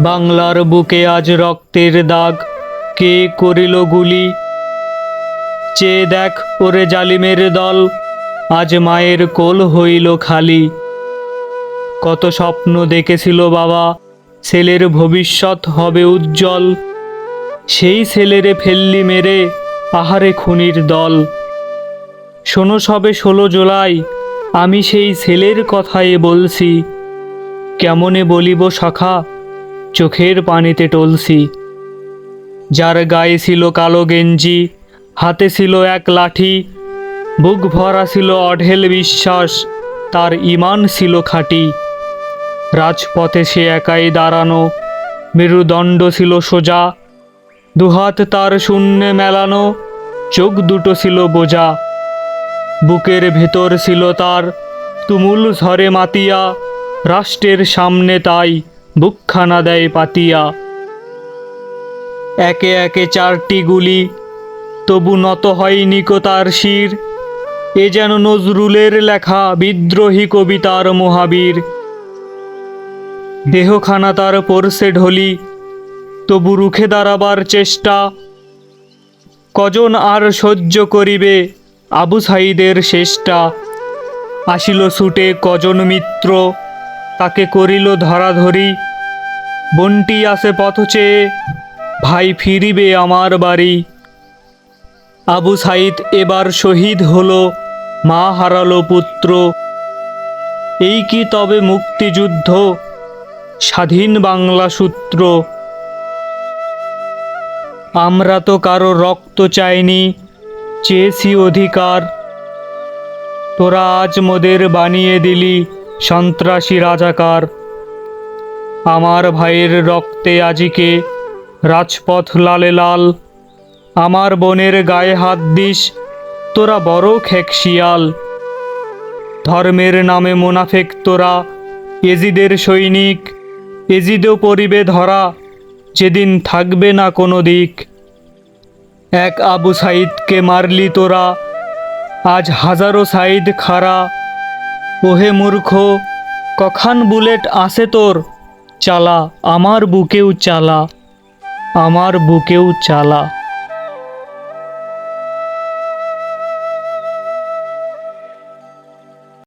বাংলার বুকে আজ রক্তের দাগ। কে করিল গুলি? চেয়ে দেখ ওরে জালিমের দল, আজ মায়ের কোল হইল খালি। কত স্বপ্ন দেখেছিল বাবা, ছেলের ভবিষ্যৎ হবে উজ্জ্বল। সেই ছেলেরে ফেললি মেরে, আহারে খুনির দল। শোনো সবে ষোলো জুলাই, আমি সেই ছেলের কথাই বলছি। কেমনে বলিব সখা? চোখের পানিতে টলসি যার গায়ে ছিল কালো গেঞ্জি, হাতে ছিল এক লাঠি, বুক ভরা ছিল অঢেল বিশ্বাস, তার ইমান ছিল খাঁটি। রাজপথে সে একাই দাঁড়ানো, মেরুদণ্ড ছিল সোজা, দুহাত তার শূন্যে মেলানো, চোখ দুটো ছিল বোঝা। বুকের ভেতর ছিল তার তুমুল ঝরে মাতিয়া, রাষ্ট্রের সামনে তাই। বুকখানা দেয় পাতিয়া। একে একে চারটি গুলি, তবু নত হয়নি তার শির। এ যেন নজরুলের লেখা বিদ্রোহী কবিতার মহাবীর। দেহখানা তার পরশে ঢলি, তবু রুখে দাঁড়াবার চেষ্টা। কজন আর সহ্য করিবে আবু সাইদের শেষটা। আসিল ছুটে কজন মিত্র, তাকে করিল ধরাধরি। বন্টি আসে পথ চেয়ে ভাই ফিরিবে আমার বাড়ি। আবু সাইদ এবার শহীদ হলো, মা হারালো পুত্র। এই কি তবে মুক্তিযুদ্ধ? স্বাধীন বাংলা সূত্র। আমরা তো কারও রক্ত চাইনি, চেয়েছি অধিকার। তোরা আজ মোদের বানিয়ে দিলি, সন্ত্রাসী রাজাকার। আমার ভাইয়ের রক্তে আজিকে রাজপথ লালে লাল। আমার বোনের গায়ে হাত দিস, তোরা বড় খেকশিয়াল। ধর্মের নামে মোনাফেক তোরা, এজিদের সৈনিক, এজিদেও পরিবে ধরা, যেদিন থাকবে না কোনো দিক। এক আবু সাইদকে মারলি তোরা, আজ হাজারো সাইদ খারা। ওহে মূর্খ, কখান বুলেট আসে তোর? চালা আমার বুকেও চালা আমার বুকেও চালা।